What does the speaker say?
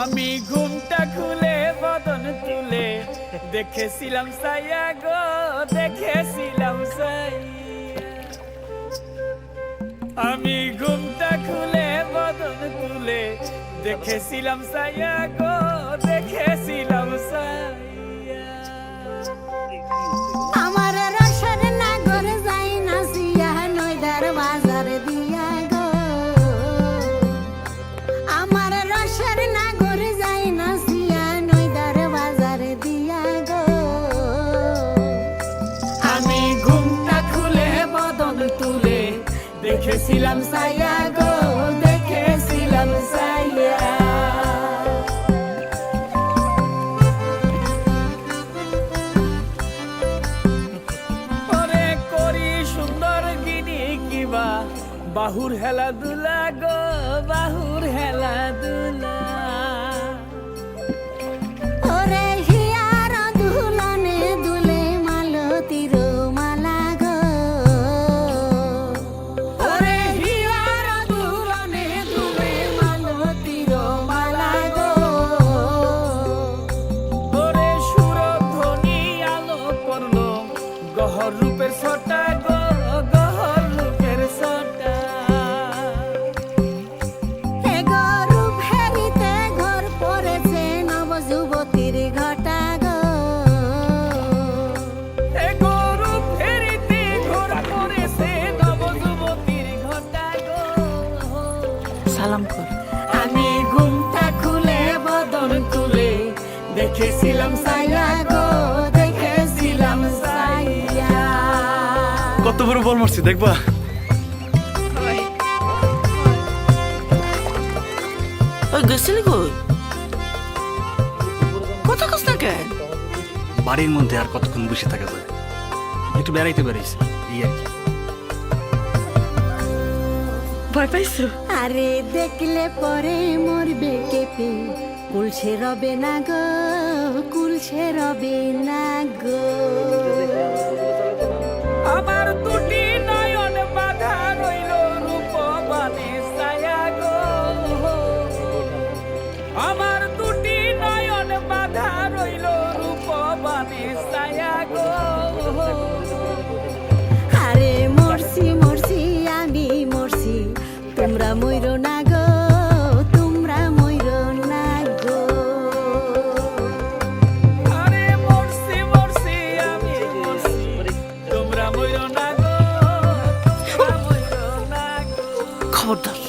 আমি ঘুমটা খুলে, বদন তুলে দেখেছিলাম সাইয়া গো, দেখেছিলাম সাইয়া আমি ঘুমটা খুলে, বদন তুলে দেখেছিলাম সাইয়া গো, দেখেছিলাম সাইয়া দেখেছিলাম সাইয়া গো, দেখেছিলাম সাইয়া ওরে করি সুন্দর গিনি কিবা, বাহুর হেলা দুলা গো বাহুর গহর রূপের ছটা গো গহর রূপের ছটা। এ গরু ফেরিতে ঘর পড়েছে নব যুবতীর ঘটা গো। এ গরু ফেরিতে ঘোর পড়েছে নবযুবতীর ঘটা গো। সালাম কর। আমি ঘুমটা খুলে বদন তুলে দেখেছিলাম সাইয়া গো। কত বড় বল মারছি দেখবা? ওই গেছিলি কই? কথা কস না কেন? বাড়ির মধ্যে আর কতক্ষণ বসে থাকা যায়? একটু বেড়াইতে বেড়াইছি এই আর কি। ভয় পাইছো? আরে দেখলে পরে মরবে কেঁপে কুলছে রবে না গো কুলছে রবে না গো। আরে মরছি মরছি আমি মরছি। তোমরা মইর না গো তোমরা মইর না গো। আরে মরছি মরছি আমি মরছি। তোমরা মইর না গো তোমরা মইর না গো। খবরদার।